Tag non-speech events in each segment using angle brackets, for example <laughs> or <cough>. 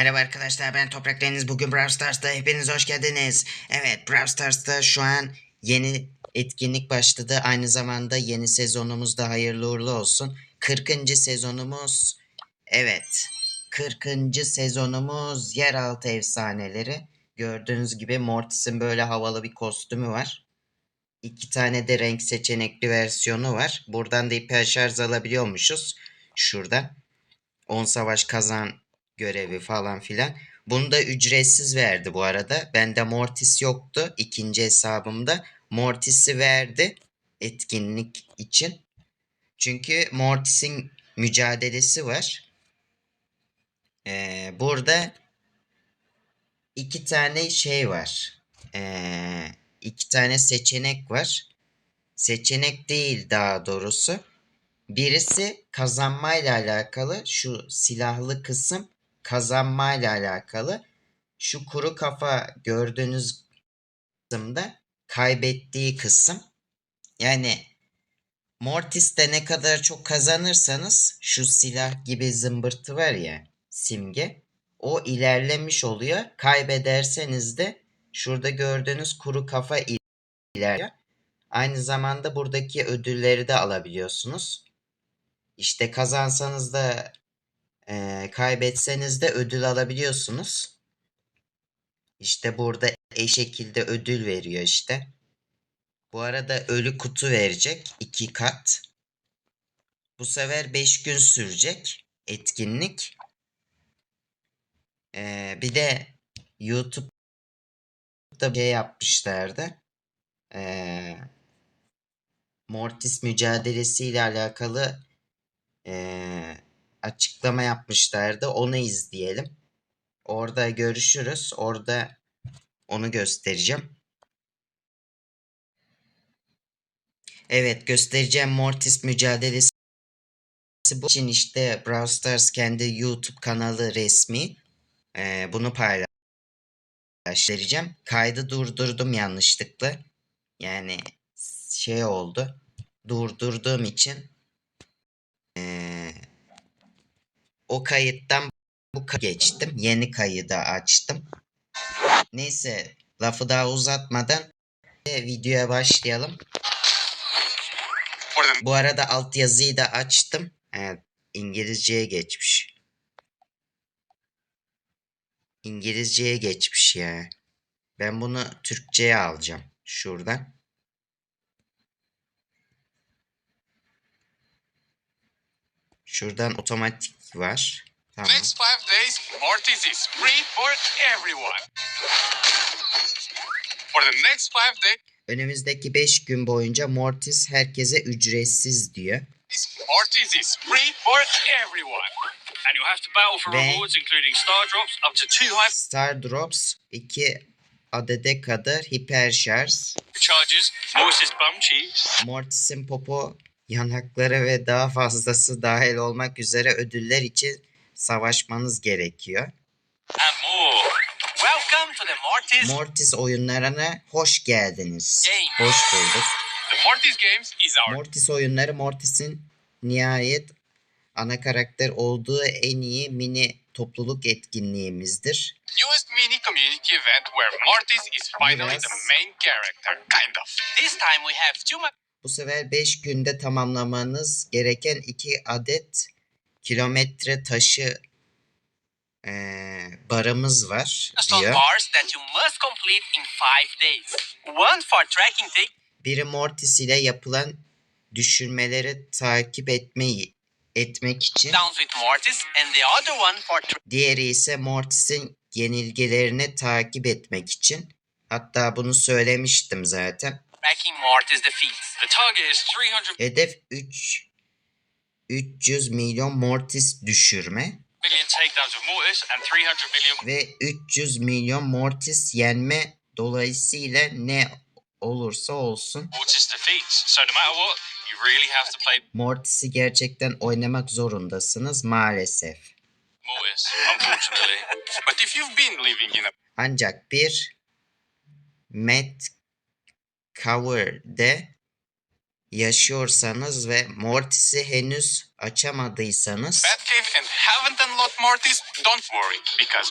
Merhaba arkadaşlar ben Toprak Deniz. Bugün Brawl Stars'ta hepiniz hoş geldiniz. Evet Brawl Stars'ta şu an yeni etkinlik başladı. Aynı zamanda yeni sezonumuz da hayırlı uğurlu olsun. 40. sezonumuz evet 40. sezonumuz yeraltı efsaneleri. Gördüğünüz gibi Mortis'in böyle havalı bir kostümü var. İki tane de renk seçenekli versiyonu var. Buradan da hiper şarj alabiliyormuşuz. Şurada. 10 savaş kazan görevi falan filan. Bunu da ücretsiz verdi bu arada. Bende Mortis yoktu ikinci hesabımda. Mortis'i verdi etkinlik için. Çünkü Mortis'in mücadelesi var. Ee, burada iki tane şey var. Ee, iki tane seçenek var. Seçenek değil daha doğrusu. Birisi kazanmayla alakalı şu silahlı kısım kazanmayla alakalı. Şu kuru kafa gördüğünüz kısımda kaybettiği kısım. Yani Mortis'te ne kadar çok kazanırsanız şu silah gibi zımbırtı var ya simge o ilerlemiş oluyor. Kaybederseniz de şurada gördüğünüz kuru kafa ilerliyor. Aynı zamanda buradaki ödülleri de alabiliyorsunuz. İşte kazansanız da e, kaybetseniz de ödül alabiliyorsunuz. İşte burada e şekilde ödül veriyor işte. Bu arada ölü kutu verecek iki kat. Bu sefer 5 gün sürecek etkinlik. Ee, bir de YouTube'da şey yapmışlardı. Ee, Mortis mücadelesiyle alakalı ee, açıklama yapmışlardı. Onu izleyelim. Orada görüşürüz. Orada onu göstereceğim. Evet göstereceğim Mortis mücadelesi bu için işte Brawl Stars kendi YouTube kanalı resmi. Ee, bunu paylaşacağım. Kaydı durdurdum yanlışlıkla. Yani şey oldu. Durdurduğum için ee, o kayıttan bu kay- geçtim. Yeni kaydı açtım. Neyse lafı daha uzatmadan e, videoya başlayalım. Bu arada altyazıyı da açtım. Evet, İngilizceye geçmiş. İngilizceye geçmiş ya. Ben bunu Türkçe'ye alacağım. Şuradan. Şuradan otomatik var. Tamam. Next five days, Mortis is free for everyone. For the next five days, Önümüzdeki 5 gün boyunca Mortis herkese ücretsiz diyor. Mortis is free for everyone. And you'll have to battle for Ve- rewards including star drops up to two high Star Drops 2 adede kadar hiper şarj. Mortis'in popo yanakları ve daha fazlası dahil olmak üzere ödüller için savaşmanız gerekiyor. Welcome to the Mortis Mortis oyunlarına hoş geldiniz. Game. Hoş bulduk. Mortis Games is our Mortis oyunları Mortis'in nihayet ana karakter olduğu en iyi mini topluluk etkinliğimizdir. newest mini community event where Mortis is finally Yes. the main character, kind of. This time we have two Bu sefer 5 günde tamamlamanız gereken 2 adet kilometre taşı eee, barımız var diyor. Biri Mortis ile yapılan düşürmeleri takip etmeyi etmek için, diğeri ise Mortis'in yenilgilerini takip etmek için. Hatta bunu söylemiştim zaten. Tracking Mortis defeats. The target is 300 Hedef 3 300 milyon Mortis düşürme million takedowns of Mortis and 300 million ve 300 milyon Mortis yenme dolayısıyla ne olursa olsun Mortis defeats. So no matter what, you really have to play Mortis'i gerçekten oynamak zorundasınız maalesef. Mortis, unfortunately. But if you've been living in a Ancak bir Met Cover'de yaşıyorsanız ve Mortis'i henüz açamadıysanız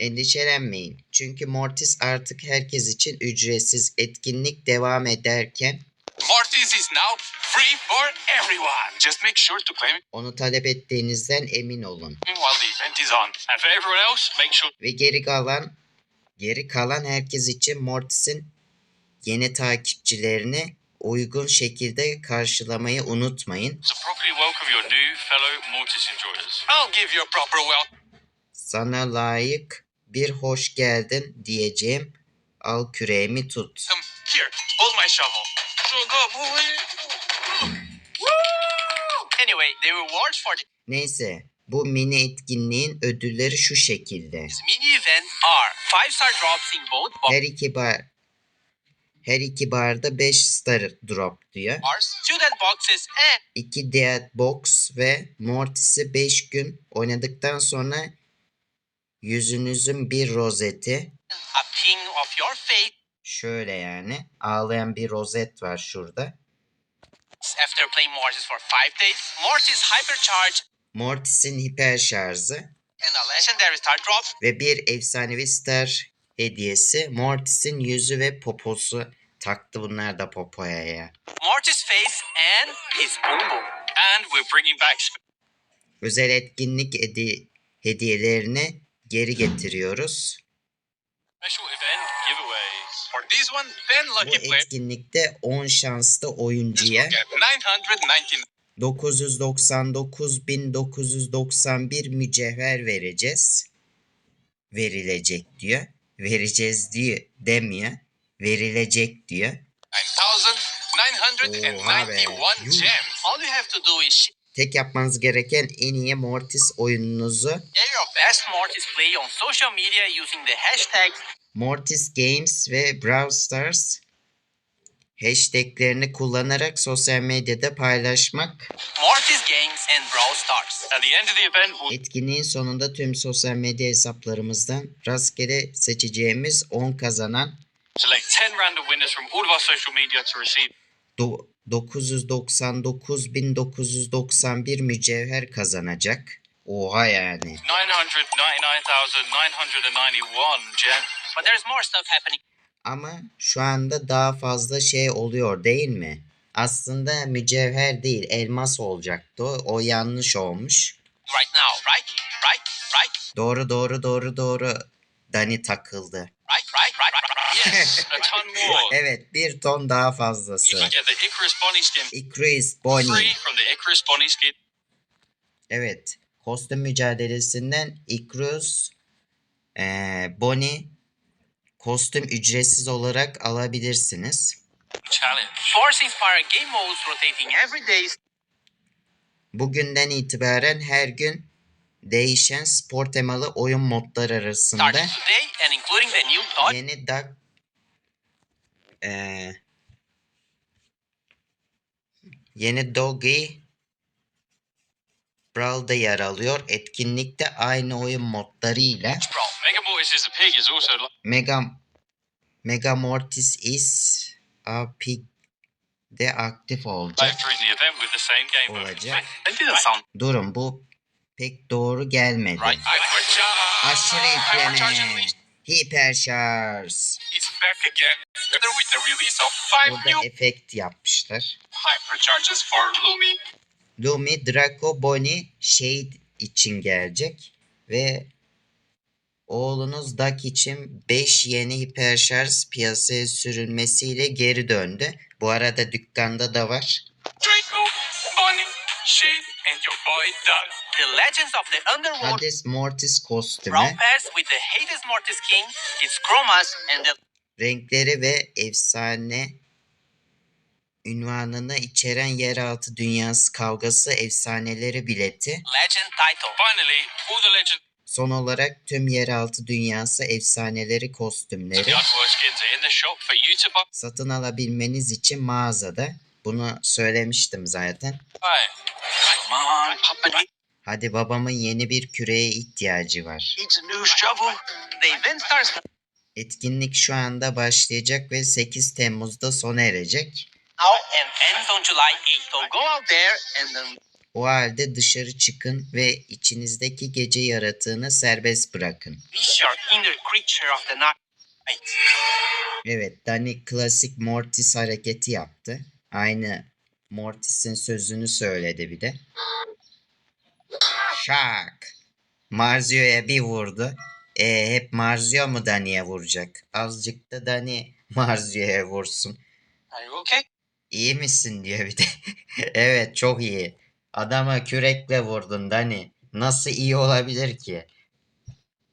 Endişelenmeyin. Çünkü Mortis artık herkes için ücretsiz etkinlik devam ederken Mortis is now free for everyone. Just make sure to claim it onu talep ettiğinizden emin olun. while the event is on. And for everyone else, make sure Ve geri kalan geri kalan herkes için Mortis'in yeni takipçilerini uygun şekilde karşılamayı unutmayın. Sana layık bir hoş geldin diyeceğim. Al küreğimi tut. Here, hold my shovel. Sugar boy. Anyway, the rewards for Neyse bu mini etkinliğin ödülleri şu şekilde. this mini event are 5 star drops in both Her iki bar her iki barda 5 star drop diyor. bars, student boxes, and 2 Dead Box ve Mortis'i 5 gün oynadıktan sonra yüzünüzün bir rozeti. a ping of your face Şöyle yani ağlayan bir rozet var şurada. after playing Mortis for 5 days. Mortis Hypercharge Mortis'in hiper şarjı and a legendary star drop. ve bir efsanevi star hediyesi. Mortis'in yüzü ve poposu taktı bunlar da popoya ya. Mortis face and his boom boom. And we're bringing back Özel etkinlik hedi- hediyelerini geri getiriyoruz. special event giveaways. For this one, 10 Bu etkinlikte 10 şanslı oyuncuya get 999 999.991 mücevher vereceğiz. Verilecek diyor. Vereceğiz diyor demiyor. Verilecek diyor. 9,991 Yuh. gems. All you have to do is Tek yapmanız gereken en iyi Mortis oyununuzu share your best Mortis play on social media using the hashtags Mortis Games ve Brawl Stars hashtaglerini kullanarak sosyal medyada paylaşmak. Mortis Games and Brawl Stars. At the end of the event, we'll Etkinliğin sonunda tüm sosyal medya hesaplarımızdan rastgele seçeceğimiz 10 kazanan select 10 random winners from all of our social media to receive do- 999.991 mücevher kazanacak. Oha yani. 999,991 gems. But there's more stuff happening Ama şu anda daha fazla şey oluyor değil mi? Aslında mücevher değil elmas olacaktı o. Yanlış olmuş. right now, right? Right? Right? Doğru doğru doğru doğru. Dani takıldı. Right? Right? Right? right. Yes, a ton more. <laughs> Evet bir ton daha You fazlası. get the Icarus Bonnie skin Ikris Bonnie. free from the Icarus Bonnie skin. Evet. Kostüm mücadelesinden Ikrus eee Bonnie kostüm ücretsiz olarak alabilirsiniz. Bugünden itibaren her gün değişen spor temalı oyun modları arasında yeni Duck eee yeni Doggy Brawl'da yer alıyor. Etkinlikte aynı oyun modlarıyla Brawl. Mega Mega Mortis is a pig de aktif olacak. Olacak. Durun bu pek doğru gelmedi. Aşırı unleashed. Hiper şarj. Burada efekt yapmışlar. hypercharges for Lumi. Lumi, Draco, Bonnie, Shade için gelecek. Ve oğlunuz Duck için 5 yeni hiper şarj piyasaya sürülmesiyle geri döndü. Bu arada dükkanda da var. Draco, Bonnie, Shade, and your boy Doug. The Legends of the Underworld Hades Mortis kostümü. Pass with the Hades Mortis King, its Chromas, and the renkleri ve efsane ünvanını içeren yeraltı dünyası kavgası efsaneleri bileti. Legend title. Finally, all the legend Son olarak tüm yeraltı dünyası efsaneleri kostümleri satın alabilmeniz için mağazada. Bunu söylemiştim zaten. Hadi babamın yeni bir küreye ihtiyacı var. Etkinlik şu anda başlayacak ve 8 Temmuz'da sona erecek. Now and ends on July 8th. So go out there and then O halde dışarı çıkın ve içinizdeki gece yaratığını serbest bırakın. Be your inner creature of the night. Evet, Danny klasik Mortis hareketi yaptı. Aynı Mortis'in sözünü söyledi bir de. Şak. Marzio'ya bir vurdu. E hep Marzio mu Dani'ye vuracak? Azıcık da Dani Marzio'ya vursun. Are you okay? İyi misin diyor bir de. <laughs> evet çok iyi. Adama kürekle vurdun Dani. Nasıl iyi olabilir ki?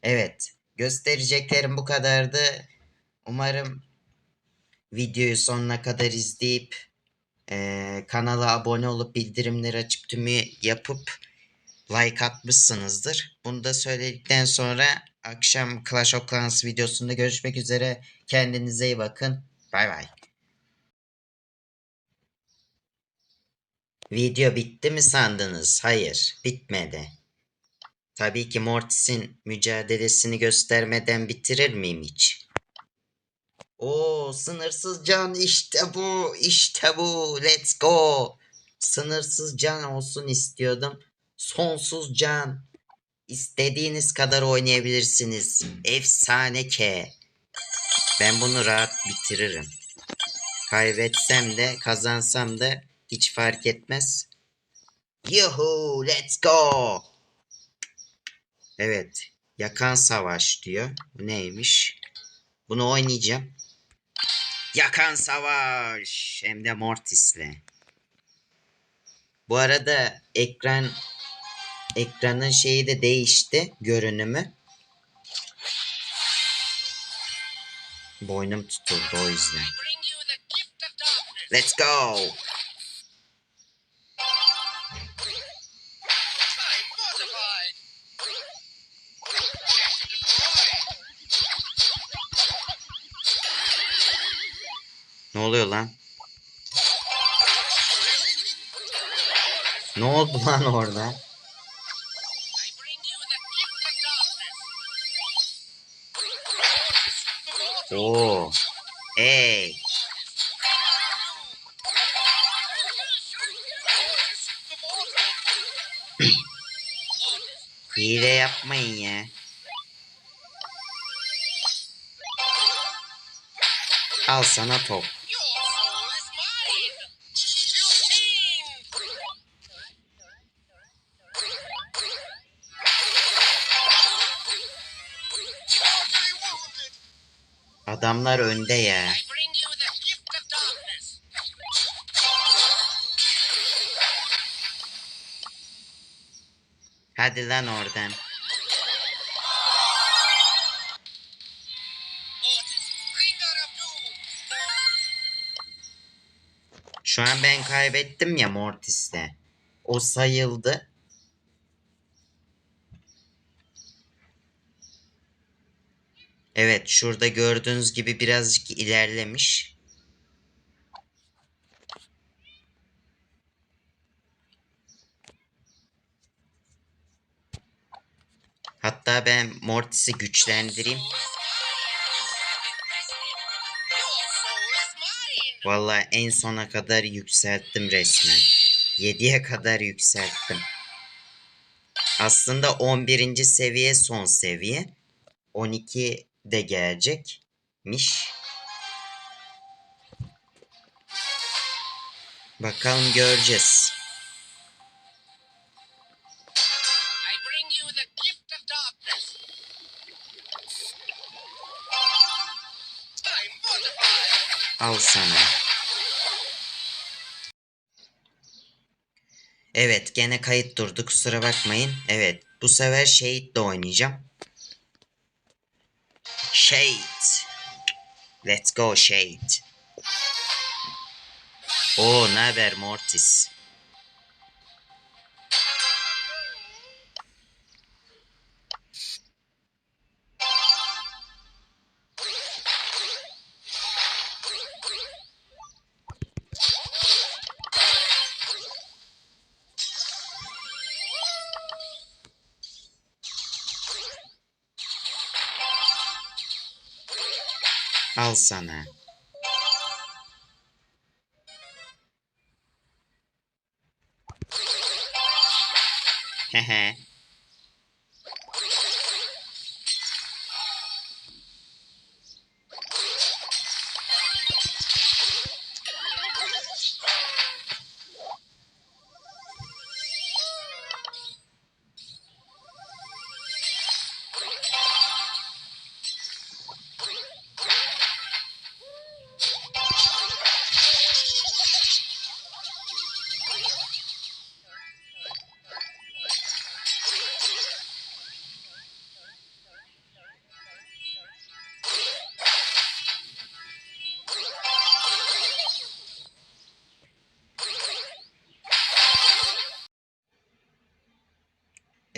Evet. Göstereceklerim bu kadardı. Umarım videoyu sonuna kadar izleyip eee, kanala abone olup bildirimleri açıp tümü yapıp like atmışsınızdır. Bunu da söyledikten sonra akşam Clash of Clans videosunda görüşmek üzere. Kendinize iyi bakın. Bay bay. Video bitti mi sandınız? Hayır, bitmedi. Tabii ki Mortis'in mücadelesini göstermeden bitirir miyim hiç? Oo, sınırsız can işte bu, işte bu. Let's go. Sınırsız can olsun istiyordum. Sonsuz can. İstediğiniz kadar oynayabilirsiniz. Efsane ke. Ben bunu rahat bitiririm. Kaybetsem de kazansam da hiç fark etmez. Yuhu, let's go. Evet, yakan savaş diyor. Bu neymiş? Bunu oynayacağım. Yakan savaş. Hem de Mortis'le. Bu arada ekran ekranın şeyi de değişti. Görünümü. Boynum tutuldu o yüzden. Let's go. Ne oluyor lan? Ne oldu lan orada? Oo. Ey. Hile yapmayın ya. Al sana top. Adamlar önde ya. Hadi lan oradan. Şu an ben kaybettim ya Mortis'le. O sayıldı. Evet şurada gördüğünüz gibi birazcık ilerlemiş. Hatta ben Mortis'i güçlendireyim. Vallahi en sona kadar yükselttim resmen. 7'ye kadar yükselttim. Aslında 11. seviye son seviye. 12 de gelecekmiş. Bakalım göreceğiz. Al sana. Evet gene kayıt durdu kusura bakmayın. Evet bu sefer Shade'le oynayacağım. Shade. Let's go Shade. Oo ne haber Mortis? Al sana. Hehe.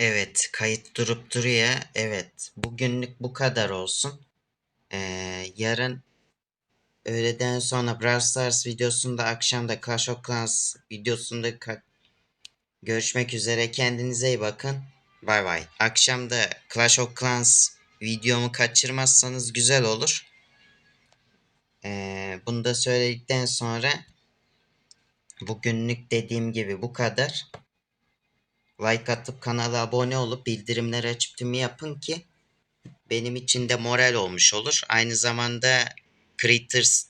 Evet, kayıt durup duruyor. Evet, bugünlük bu kadar olsun. Ee, yarın öğleden sonra Brawl Stars videosunda, akşamda Clash of Clans videosunda görüşmek üzere. Kendinize iyi bakın. Bay bay. Akşamda Clash of Clans videomu kaçırmazsanız güzel olur. Ee, bunu da söyledikten sonra bugünlük dediğim gibi bu kadar. Like atıp kanala abone olup bildirimleri açıp tümü yapın ki benim için de moral olmuş olur. Aynı zamanda Creators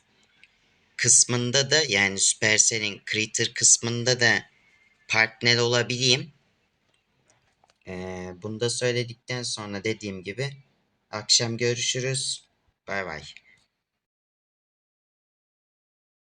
kısmında da yani Supercell'in Creator kısmında da partner olabileyim. Ee, bunu da söyledikten sonra dediğim gibi akşam görüşürüz. Bay bay.